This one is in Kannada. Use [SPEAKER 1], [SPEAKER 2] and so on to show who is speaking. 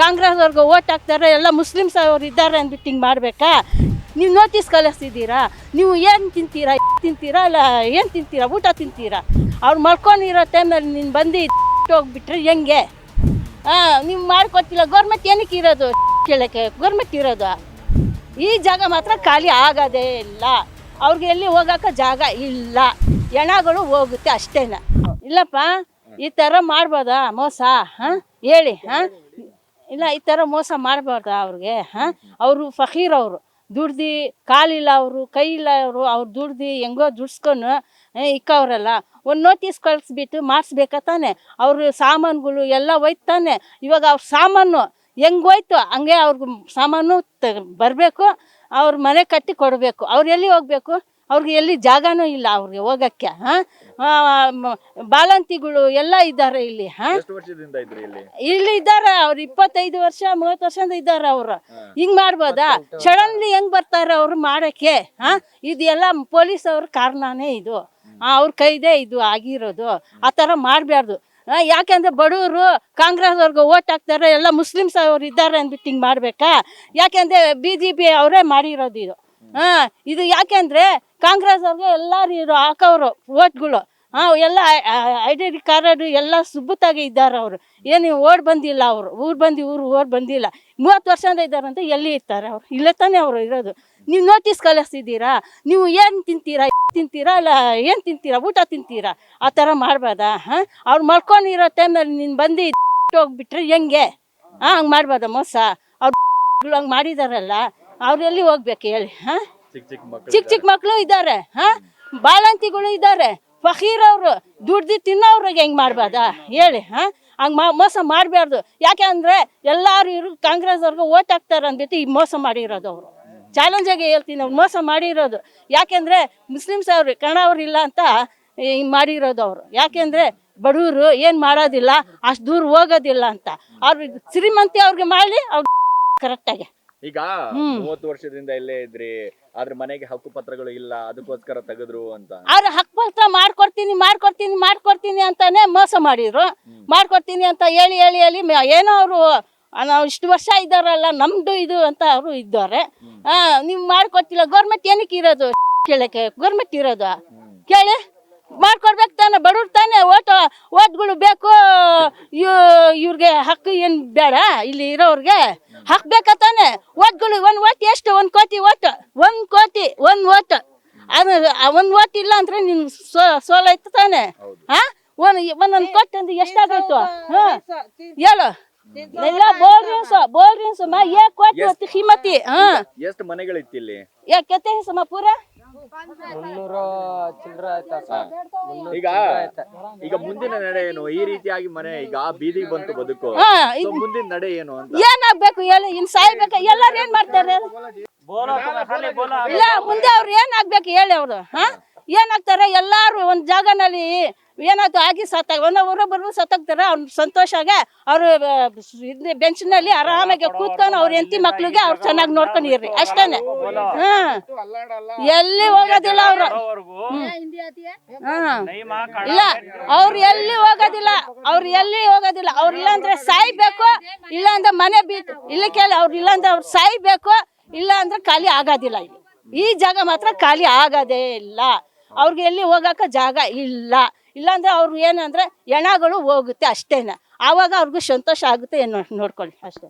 [SPEAKER 1] ಕಾಂಗ್ರೆಸ್ ಅವ್ರಿಗೆ ಓಟ್ ಹಾಕ್ತಾರೆ, ಎಲ್ಲ ಮುಸ್ಲಿಮ್ಸ್ ಅವ್ರು ಇದ್ದಾರೆ ಅಂದ್ಬಿಟ್ಟು ಹಿಂಗೆ ಮಾಡಬೇಕಾ? ನೀವು ನೋಟಿಸ್ ಕಳಿಸ್ತಿದ್ದೀರಾ? ನೀವು ಏನು ತಿಂತೀರಾ? ತಿಂತೀರಾ? ಇಲ್ಲ ಏನು ತಿಂತೀರಾ? ಊಟ ತಿಂತೀರಾ? ಅವ್ರು ಮಲ್ಕೊಂಡಿರೋ ಟೈಮಲ್ಲಿ ನೀನು ಬಂದು ಹೋಗ್ಬಿಟ್ರೆ ಹೆಂಗೆ? ಹಾಂ ನೀವು ಮಾಡ್ಕೊತಿಲ್ಲ. ಗೌರ್ಮೆಂಟ್ ಏನಕ್ಕೆ ಇರೋದು? ಕೇಳೋಕ್ಕೆ ಗೌರ್ಮೆಂಟ್ ಇರೋದು? ಈ ಜಾಗ ಮಾತ್ರ ಖಾಲಿ ಆಗೋದೇ ಇಲ್ಲ. ಅವ್ರಿಗೆ ಎಲ್ಲಿ ಹೋಗೋಕೆ ಜಾಗ ಇಲ್ಲ. ಹೆಣಗಳು ಹೋಗುತ್ತೆ ಅಷ್ಟೇನ. ಇಲ್ಲಪ್ಪ, ಈ ಥರ ಮಾಡ್ಬೋದಾ? ಮೋಸ, ಹಾಂ? ಹೇಳಿ, ಹಾಂ? ಇಲ್ಲ ಈ ಥರ ಮೋಸ ಮಾಡಬಾರ್ದು ಅವ್ರಿಗೆ ಹಾಂ? ಅವರು ಫಕೀರ್ ಅವರು. ದುಡ್ದು ಕಾಲಿಲ್ಲ ಅವರು ಕೈ ಇಲ್ಲ ಅವರು ಅವ್ರು ದುಡ್ದು ಹೆಂಗೋ ದುಡ್ಸ್ಕೊಂಡು ಇಕ್ಕವ್ರಲ್ಲ. ಒಂದು ನೋಟಿಸ್ ಕಳಿಸ್ಬಿಟ್ಟು ಮಾಡಿಸ್ಬೇಕಾ ತಾನೆ? ಅವ್ರ ಸಾಮಾನುಗಳು ಎಲ್ಲ ಹೋಯ್ತು ತಾನೆ. ಇವಾಗ ಅವ್ರ ಸಾಮಾನು ಹೆಂಗೋಯ್ತು ಹಂಗೆ ಅವ್ರಿಗೆ ಸಾಮಾನು ತ ಬರಬೇಕು ಅವ್ರ ಮನೆ ಕಟ್ಟಿ ಕೊಡಬೇಕು. ಅವ್ರು ಎಲ್ಲಿ ಹೋಗ್ಬೇಕು? ಅವ್ರಿಗೆ ಎಲ್ಲಿ ಜಾಗನೂ ಇಲ್ಲ ಅವ್ರಿಗೆ ಹೋಗಕ್ಕೆ ಹಾಂ? ಬಾಲಂತಿಗಳು ಎಲ್ಲ ಇದ್ದಾರೆ ಇಲ್ಲಿ ಹಾಂ?
[SPEAKER 2] ಎಷ್ಟು ವರ್ಷದಿಂದ ಇದ್ರಿ ಇಲ್ಲಿ?
[SPEAKER 1] ಇಲ್ಲಿ ಇದ್ದಾರೆ ಅವ್ರು ಇಪ್ಪತ್ತೈದು ವರ್ಷ ಮೂವತ್ತು ವರ್ಷದಿಂದ ಇದ್ದಾರೆ ಅವರು. ಹಿಂಗ್ ಮಾಡ್ಬೋದಾ? ಸಡನ್ಲಿ ಹೆಂಗ್ ಬರ್ತಾರೆ ಅವ್ರು ಮಾಡಕ್ಕೆ ಹಾ? ಇದೆಲ್ಲ ಪೊಲೀಸ್ ಅವ್ರ ಕಾರಣನೇ ಇದು. ಅವ್ರ ಕೈದೇ ಇದು ಆಗಿರೋದು. ಆ ಥರ ಮಾಡಬಾರ್ದು ಯಾಕೆಂದ್ರೆ ಬಡವರು ಕಾಂಗ್ರೆಸ್ ಅವ್ರಿಗೆ ಓಟ್ ಹಾಕ್ತಾರೆ ಎಲ್ಲ ಮುಸ್ಲಿಮ್ಸ್ ಅವ್ರು ಇದ್ದಾರೆ ಅಂದ್ಬಿಟ್ಟು ಹಿಂಗೆ ಮಾಡಬೇಕಾ? ಯಾಕೆಂದ್ರೆ ಬಿ ಜೆ ಪಿ ಅವರೇ ಮಾಡಿರೋದು ಇದು. ಹಾಂ, ಇದು ಯಾಕೆಂದ್ರೆ ಕಾಂಗ್ರೆಸ್ ಅವ್ರಿಗೆ ಎಲ್ಲರೂ ಹಾಕೋರು ಓಟ್ಗಳು ಹಾ, ಎಲ್ಲ ಐಡೆಂಟಿ ಕಾರ್ಡ್ ಎಲ್ಲ ಸುಬ್ಬತ್ತಾಗಿ ಇದ್ದಾರೆ ಅವರು. ಏನು ಓಡ್ ಬಂದಿಲ್ಲ ಅವರು. ಊರು ಬಂದು, ಊರು ಓಡ್ ಬಂದಿಲ್ಲ. ಮೂವತ್ತು ವರ್ಷದಿಂದ ಅಂತ ಎಲ್ಲಿ ಇರ್ತಾರೆ ಅವ್ರು? ಇಲ್ಲೇ ತಾನೇ ಅವರು ಇರೋದು. ನೀವು ನೋಟಿಸ್ ಕಳಿಸ್ತಿದ್ದೀರಾ? ನೀವು ಏನು ತಿಂತೀರಾ? ತಿಂತೀರಾ? ಅಲ್ಲ ಏನು ತಿಂತೀರಾ? ಊಟ ತಿಂತೀರಾ? ಆ ಥರ ಮಾಡ್ಬೋದಾ? ಹಾಂ, ಅವ್ರು ಮಲ್ಕೊಂಡಿರೋ ಟೈಮಲ್ಲಿ ನೀನು ಬಂದು ಹೋಗ್ಬಿಟ್ರೆ ಹೆಂಗೆ? ಹಾಂ, ಹಂಗೆ ಮಾಡ್ಬೋದಾ ಮೋಸ? ಅವ್ರು ಹಂಗೆ ಮಾಡಿದಾರಲ್ಲ. ಅವ್ರು ಎಲ್ಲಿ ಹೋಗ್ಬೇಕು ಹೇಳಿ ಹಾಂ?
[SPEAKER 2] ಚಿಕ್ಕ ಚಿಕ್ಕ ಮಕ್ಕಳು
[SPEAKER 1] ಇದ್ದಾರೆ ಹಾ? ಬಾಳಂತಿಗಳು ಇದ್ದಾರೆ ಫಕೀರ್ ಅವರು ದುಡ್ದು ತಿನ್ನೋವ್ರಿಗೆ ಹೆಂಗ್ ಮಾಡ್ಬಾರ್ದ ಹೇಳಿ ಹಾ? ಹಂಗೆ ಮಾ ಮೋಸ ಮಾಡಬಾರ್ದು ಯಾಕೆ ಅಂದರೆ ಎಲ್ಲರೂ ಇರು ಕಾಂಗ್ರೆಸ್ ಅವ್ರಿಗೆ ಓಟ್ ಹಾಕ್ತಾರ ಅಂದ್ಬಿಟ್ಟು ಈ ಮೋಸ ಮಾಡಿರೋದು ಅವರು. ಚಾಲೆಂಜಾಗಿ ಹೇಳ್ತೀನಿ ಅವ್ರು ಮೋಸ ಮಾಡಿರೋದು. ಯಾಕೆಂದರೆ ಮುಸ್ಲಿಮ್ಸ್ ಅವ್ರು ಕಣ ಅವ್ರು ಇಲ್ಲ ಅಂತ ಹಿಂಗೆ ಮಾಡಿರೋದು ಅವರು. ಯಾಕೆಂದರೆ ಬಡವರು ಏನು ಮಾಡೋದಿಲ್ಲ ಅಷ್ಟು ದೂರ ಹೋಗೋದಿಲ್ಲ ಅಂತ. ಅವ್ರು ಶ್ರೀಮಂತಿ ಅವ್ರಿಗೆ ಮಾಡಿ ಅವ್ರು ಕರೆಕ್ಟಾಗಿ
[SPEAKER 2] ಈಗ ಮೂವತ್ತು ವರ್ಷದಿಂದ ಇಲ್ಲೇ ಇದ್ರಿ ಆದ್ರೆ ಮನೆಗೆ ಹಕ್ಕು ಪತ್ರಗಳು ಇಲ್ಲ ಅದಕ್ಕೋಸ್ಕರ ತೆಗೆದ್ರು ಅಂತ.
[SPEAKER 1] ಅವ್ರ ಹಕ್ಕು ಪತ್ರ ಮಾಡ್ಕೊಡ್ತೀನಿ ಮಾಡ್ಕೊಡ್ತೀನಿ ಮಾಡ್ಕೊಡ್ತೀನಿ ಅಂತಾನೆ ಮೋಸ ಮಾಡಿದ್ರು. ಮಾಡ್ಕೊಡ್ತೀನಿ ಅಂತ ಹೇಳಿ ಹೇಳಿ ಹೇಳಿ ಮ- ಏನೋ ಅವರು ನಾವು ಇಷ್ಟು ವರ್ಷ ಇದ್ದಾರಲ್ಲ ನಮ್ದು ಇದು ಅಂತ ಅವರು ಇದ್ದಾರೆ ನೀವು ಮಾಡ್ಕೊಡ್ತಿಲ್ಲ ಗೌರ್ಮೆಂಟ್ ಏನಕ್ಕೆ ಇರೋದು? ಕೇಳಕ್ಕೆ ಗೌರ್ಮೆಂಟ್ ಇರೋದು? ಕೇಳಿ. ಮಾಡ್ಕೊಡ್ಬೇಕು ತಾನೆ ಬಡವ್ರು ತಾನೆ ಓಟ್ ಓಟ್ಗಳು ಬೇಕು ಇವ್- ಇವ್ರಿಗೆ ಹಕ್ಕು ಏನು ಬೇಡ ಇಲ್ಲಿ ಇರೋರ್ಗೆ ಹಾಕ್ಬೇಕಾ ತಾನೆ? ಓಟ್ಗಳು ಒಂದು ಓಟ್ ಎಷ್ಟು? ಒಂದು ಕೋಟಿ ಓಟ್. ಒಂದು ಕೋಟಿ ಒಂದು ಓಟ್. ಅದು ಒಂದು ಓಟ್ ಇಲ್ಲ ಅಂದ್ರೆ ನಿನ್ ಸೋ ಸೋಲಾಯ್ತು ತಾನೆ. ಹಾ? ಒಂದು ಒಂದೊಂದು ಕೋಟಿ ಅಂದ್ರೆ ಎಷ್ಟಾಗೋಯ್ತು ಹಾ ಹೇಳು. ಎಲ್ಲ ಬೋಲ್ರಿನ್ಸ್ ಬೋಲ್ರಿನ್ಸ್ ಮಾ ಏ ಕೋಟಿ ಹಿಮತಿ ಹಾ
[SPEAKER 2] ಎಷ್ಟು ಮನೆಗಳಿತ್ತು ಇಲ್ಲಿ?
[SPEAKER 1] ಯಾಕೆ ಕೆತ್ತೆ ಸಮ ಪೂರ?
[SPEAKER 3] ಮುನ್ನೂರು ಚಿಲ್ಲರ ಆಯ್ತಾ ಸರ್
[SPEAKER 2] ಈಗ ಈಗ ಮುಂದಿನ ನಡೆ ಏನು? ಈ ರೀತಿಯಾಗಿ ಮನೆ ಈಗ ಬೀದಿಗೆ ಬಂತು ಬದುಕು.
[SPEAKER 1] ಹಾ
[SPEAKER 2] So ಮುಂದಿನ ನಡೆ ಏನು ಅಂತ?
[SPEAKER 1] ಏನಾಗ್ಬೇಕು ಹೇಳಿ? ಇನ್ ಸಾಯ್ಬೇಕ? ಎಲ್ಲಾರು ಏನ್ ಮಾಡ್ತಾರೆ? ಇಲ್ಲ ಮುಂದೆ ಅವ್ರು ಏನಾಗ್ಬೇಕು ಹೇಳಿ ಅವ್ರು ಹಾ? ಏನಾಗ್ತಾರೆ? ಎಲ್ಲಾರು ಒಂದು ಜಾಗನಲ್ಲಿ ಏನಾಯ್ತು ಆಗಿ ಸತ್ತಾಗ ಒಂದ ಊರೊಬ್ಬರು ಸತ್ತಾಗ್ತಾರೆ. ಅವ್ರ ಸಂತೋಷಾಗೆ ಅವರು ಬೆಂಚ್ನಲ್ಲಿ ಆರಾಮಾಗಿ ಕೂತ್ಕೊಂಡು ಅವ್ರ ಹೆಂಡತಿ ಮಕ್ಳಿಗೆ ಅವ್ರು ಚೆನ್ನಾಗಿ ನೋಡ್ಕೊಂಡಿರ್ರಿ ಅಷ್ಟೇನೆ. ಹ್ಮ್. ಎಲ್ಲಿ ಹೋಗೋದಿಲ್ಲ ಅವರು. ಹ್ಮ್ ಇಲ್ಲ ಅವ್ರು ಎಲ್ಲಿ ಹೋಗೋದಿಲ್ಲ. ಅವ್ರು ಎಲ್ಲಿ ಹೋಗೋದಿಲ್ಲ. ಅವ್ರು ಇಲ್ಲಾಂದ್ರೆ ಸಾಯ್ಬೇಕು ಇಲ್ಲಾಂದ್ರೆ ಮನೆ ಬೀಟ್ ಇಲ್ಲ ಕೇಳಿ ಅವ್ರು ಇಲ್ಲಾಂದ್ರೆ ಅವ್ರು ಸಾಯ್ಬೇಕು ಇಲ್ಲ ಅಂದ್ರೆ ಖಾಲಿ ಆಗೋದಿಲ್ಲ ಇಲ್ಲಿ. ಈ ಜಾಗ ಮಾತ್ರ ಖಾಲಿ ಆಗೋದೇ ಇಲ್ಲ. ಅವ್ರಿಗೆ ಎಲ್ಲಿ ಹೋಗಕ್ಕೆ ಜಾಗ ಇಲ್ಲ. ಇಲ್ಲಾಂದ್ರೆ ಅವ್ರು ಏನಂದರೆ ಹೆಣಗಳು ಹೋಗುತ್ತೆ ಅಷ್ಟೇನ. ಆವಾಗ ಅವ್ರಿಗೂ ಸಂತೋಷ ಆಗುತ್ತೆ ಏನು ನೋಡ್ಕೊಳ್ಳಿ ಅಷ್ಟೇ.